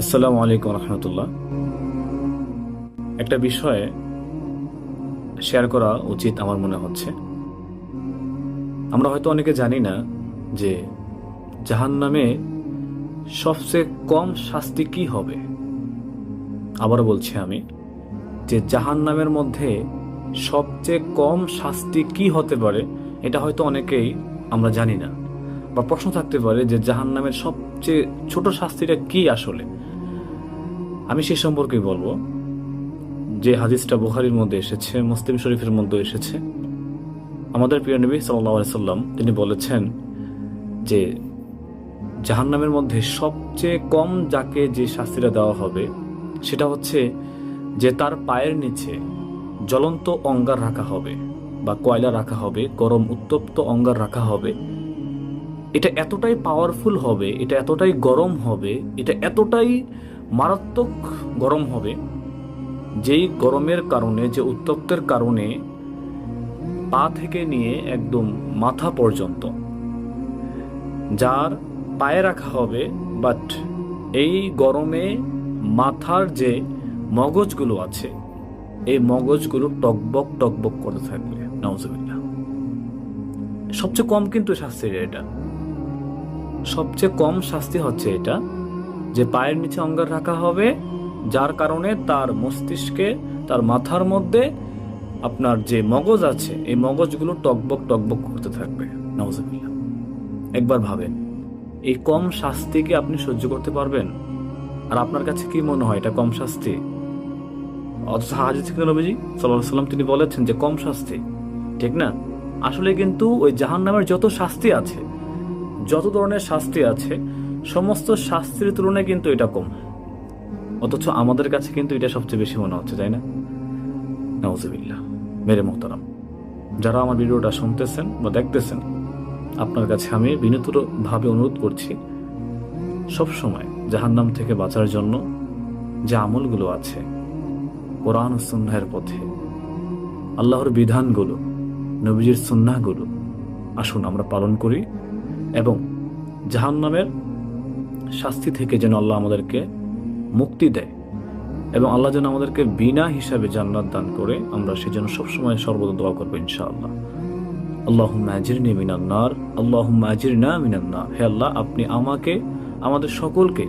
আসসালামু আলাইকুম রহমতুল্লাহ। একটা বিষয়ে শেয়ার করা উচিত আমার মনে হচ্ছে। আমরা হয়তো অনেকে জানি না যে জাহান নামে সবচেয়ে কম শাস্তি কি হবে। আবার বলছি আমি যে জাহান নামের মধ্যে সবচেয়ে কম শাস্তি কি হতে পারে, এটা হয়তো অনেকেই আমরা জানি না। বা প্রশ্ন থাকতে পারে যে জাহান নামের সবচেয়ে ছোট শাস্তিটা কি আসলে? আমি সে সম্পর্কে বলব যে হাদিসটা বুখারির মধ্যে এসেছে, মুসলিম শরীফের মধ্যে এসেছে। আমাদের প্রিয় নবী সাল্লাম, তিনি বলেছেন যে জাহান্নামের মধ্যে সবচেয়ে কম যাকে যে শাস্তিটা দেওয়া হবে, সেটা হচ্ছে যে তার পায়ের নিচে জ্বলন্ত অঙ্গার রাখা হবে বা কয়লা রাখা হবে, গরম উত্তপ্ত অঙ্গার রাখা হবে। এটা এতটাই পাওয়ারফুল হবে, এটা এতটাই গরম হবে, এটা এতটাই মারাত্মক গরম হবে। যেই গরমের কারণে, যে উত্তপ্তের কারণে পা থেকে নিয়ে একদম মাথা পর্যন্ত, যার পায়ে রাখা হবে বাট এই গরমে মাথার যে মগজগুলো আছে, এই মগজগুলো টকবক টকবক করতে থাকবে নওয়াজবিল্লা সবচেয়ে কম কিন্তু শাস্তি এটা। সবচেয়ে কম শাস্তি হচ্ছে এটা। যে পায়ের নিচে অঙ্গার রাখা হবে, যার কারণে তার মস্তিষ্কে, তার মাথার মধ্যে আপনার যে মগজ আছে, এই মগজগুলো টকবক টকবক করতে থাকবে। নওয়াজবিল্লা একবার ভাবেন, এই কম শাস্তি কি আপনি সহ্য করতে পারবেন? আর আপনার কাছে কি মনে হয় এটা কম শাস্তি? অথচ হাজি থেকে নবীজি সাল্লাহ সাল্লাম তিনি বলেছেন যে কম শাস্তি, ঠিক না? আসলে কিন্তু ওই জাহান নামের যত শাস্তি আছে, যত ধরনের শাস্তি আছে সমস্ত শাস্তির তুলনায় কিন্তু এটা কম। অথচ আমাদের কাছে কিন্তু এটা সবচেয়ে বেশি মনে হচ্ছে, তাই না? নওয়াজবিল্লাহ মেরে মোহতারাম। যারা আমার ভিডিওটা শুনতেছেন বা দেখতেছেন, আপনার কাছে আমি বিনীতভাবে অনুরোধ করছি, সবসময় জাহান্নাম থেকে বাঁচার জন্য যে আমলগুলো আছে, কোরআন সুন্নাহের পথে, আল্লাহর বিধানগুলো, নবীজির সুন্নাহগুলো আসুন আমরা পালন করি এবং জাহান্নামের শাস্তি থেকে যেন আল্লাহ আমাদেরকে মুক্তি দেয় এবং আল্লাহ যেন আমাদেরকে বিনা হিসাবে জান্নাত দান করে আমরা সে সেজন্য সবসময় সর্বদা দোয়া করব ইনশাআল্লাহ। আল্লাহ আজিরনি মিনান্নার আল্লাহ আজিরনা মিনান্নার হে আল্লাহ, আপনি আমাকে, আমাদের সকলকে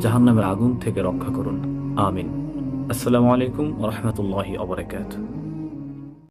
জাহান্নামের আগুন থেকে রক্ষা করুন। আমিন। আসসালামু আলাইকুম রহমতুল্লাহি আবরাকাত